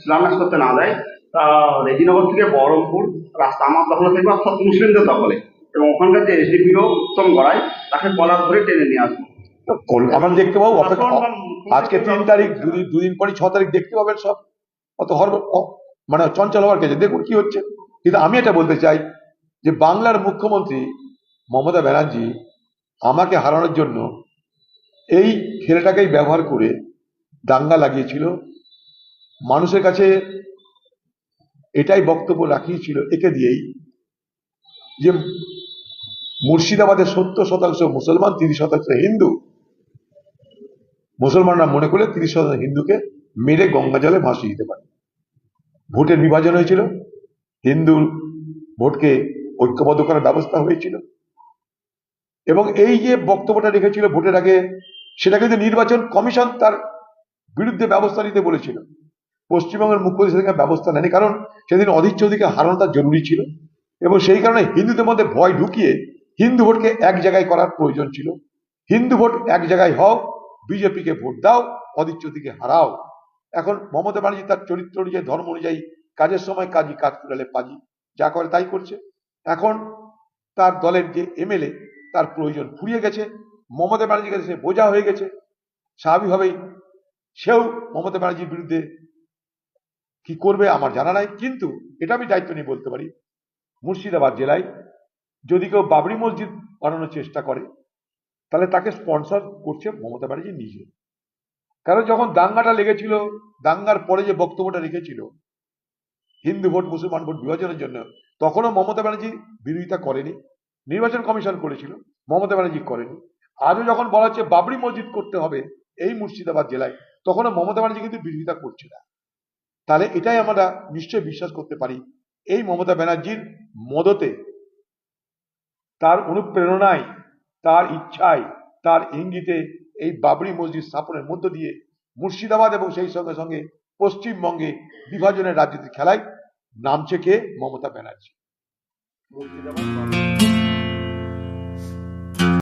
শিলান্যাস করতে না দেয় তা রেজিনগর থেকে বহরমপুর রাস্তা আমার দখলে থাকবে অর্থাৎ মুসলিমদের দখলে। এবং ওখানকার যে এসডিপিও উত্তম গড়াই তাকে কলার ধরে টেনে নিয়ে আসব। আমরা দেখতে পাবো আজকে তিন তারিখ দুদিন দুদিন পরে ছ তারিখ দেখতে পাবেন সব। অত হর মানে চঞ্চল হওয়ার কাছে দেখুন কি হচ্ছে। কিন্তু আমি এটা বলতে চাই যে বাংলার মুখ্যমন্ত্রী মমতা ব্যানার্জি আমাকে হারানোর জন্য এই ছেলেটাকেই ব্যবহার করে দাঙ্গা লাগিয়েছিল। মানুষের কাছে এটাই বক্তব্য রাখিয়েছিল, একে দিয়েই, যে মুর্শিদাবাদের সত্তর শতাংশ মুসলমান, তিরিশ শতাংশ হিন্দু। মুসলমানরা মনে করলে তিরিশ শতাংশ হিন্দুকে মেরে গঙ্গা জলে ভাসিয়ে দিতে পারে। ভোটের বিভাজন হয়েছিল, হিন্দু ভোটকে ঐক্যবদ্ধ করার ব্যবস্থা হয়েছিল। এবং এই যে বক্তব্যটা রেখেছিল ভোটের আগে সেটা কিন্তু নির্বাচন কমিশন তার বিরুদ্ধে ব্যবস্থা নিতে বলেছিল। পশ্চিমবঙ্গের মুখ্যমন্ত্রী সেদিকে ব্যবস্থা নেয়নি। কারণ সেদিন অধীর চৌধুরীকে হারানো তার জরুরি ছিল এবং সেই কারণে হিন্দুদের মধ্যে ভয় ঢুকিয়ে হিন্দু ভোটকে এক জায়গায় করার প্রয়োজন ছিল। হিন্দু ভোট এক জায়গায় হও, বিজেপিকে ভোট দাও, অধীর চৌধুরীকে হারাও। এখন মমতা ব্যানার্জি তার চরিত্র অনুযায়ী, ধর্ম অনুযায়ী কাজের সময় কাজই কাজ কুড়ালে পাজি, যা করে তাই করছে। এখন তার দলের যে এমএলএ, তার প্রয়োজন ফুরিয়ে গেছে। মমতা ব্যানার্জির কাছে সে বোঝা হয়ে গেছে। স্বাভাবিকভাবেই সেও মমতা ব্যানার্জির বিরুদ্ধে কি করবে আমার জানা নাই, কিন্তু এটা আমি দায়িত্ব নিয়ে বলতে পারি। মুর্শিদাবাদ জেলায় যদি কেউ বাবরি মসজিদ বানানোর চেষ্টা করে, তাহলে তাকে স্পন্সর করছে মমতা ব্যানার্জি নিজে। কারণ যখন দাঙ্গাটা লেগেছিল, দাঙ্গার পরে যে বক্তব্যটা রেখেছিল, হিন্দু ভোট, মুসলমান ভোট বিভাজনের জন্য, তখনও মমতা ব্যানার্জি বিরোধিতা করেনি, নির্বাচন কমিশন করেছিল, মমতা ব্যানার্জি করেনি। আজও যখন বলা হচ্ছে বাবরি মসজিদ করতে হবে এই মুর্শিদাবাদ জেলায়, তখনও মমতা ব্যানার্জি কিন্তু বিরোধিতা করছে না। তাহলে এটাই আমরা নিশ্চয়ই বিশ্বাস করতে পারি। এই মমতা ব্যানার্জির মদতে তার অনুপ্রেরণায়, তার ইচ্ছায়, তার ইঙ্গিতে এই বাবরি মসজিদ স্থাপনের মধ্য দিয়ে মুর্শিদাবাদ এবং সেই সঙ্গে সঙ্গে পশ্চিমবঙ্গে বিভাজনের রাজনীতি খেলায় নামছে কে মমতা ব্যানার্জি।